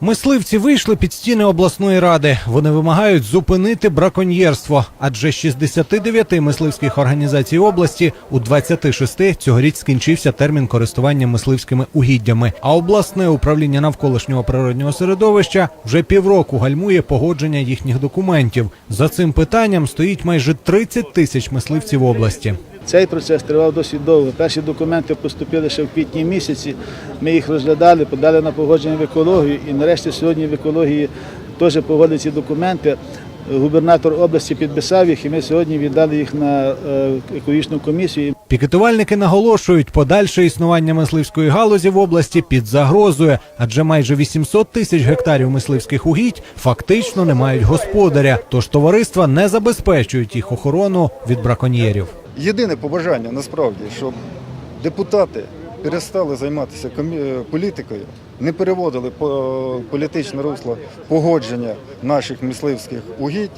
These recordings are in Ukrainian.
Мисливці вийшли під стіни обласної ради. Вони вимагають зупинити браконьєрство, адже 69 мисливських організацій області у 26 цьогоріч скінчився термін користування мисливськими угіддями. А обласне управління навколишнього природнього середовища вже півроку гальмує погодження їхніх документів. За цим питанням стоїть майже 30 тисяч мисливців області. Цей процес тривав досить довго. Перші документи поступили ще в квітні місяці. Ми їх розглядали, подали на погодження в екологію. І нарешті сьогодні в екології теж погодили ці документи. Губернатор області підписав їх, і ми сьогодні віддали їх на е, екологічну комісію. Пікетувальники наголошують, подальше існування мисливської галузі в області під загрозою, адже майже 800 тисяч гектарів мисливських угідь фактично не мають господаря. Тож товариства не забезпечують їх охорону від браконьєрів. Єдине побажання насправді, щоб депутати перестали займатися е, політикою, не переводили по політичне русло погодження наших мисливських угідь,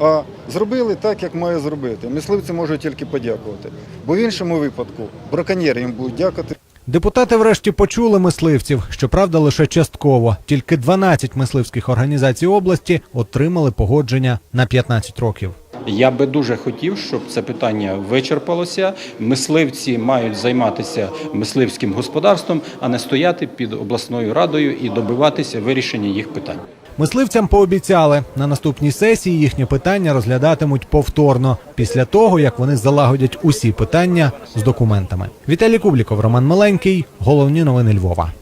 а, зробили так, як має зробити. Мисливці можуть тільки подякувати. Бо в іншому випадку браконьєри їм будуть дякувати. Депутати врешті почули мисливців, щоправда, лише частково. Тільки 12 мисливських організацій області отримали погодження на 15 років. Я би дуже хотів, щоб це питання вичерпалося. Мисливці мають займатися мисливським господарством, а не стояти під обласною радою і добиватися вирішення їх питань. Мисливцям пообіцяли, на наступній сесії їхнє питання розглядатимуть повторно після того, як вони залагодять усі питання з документами. Віталій Кубліков, Роман Миленький. Головні новини Львова.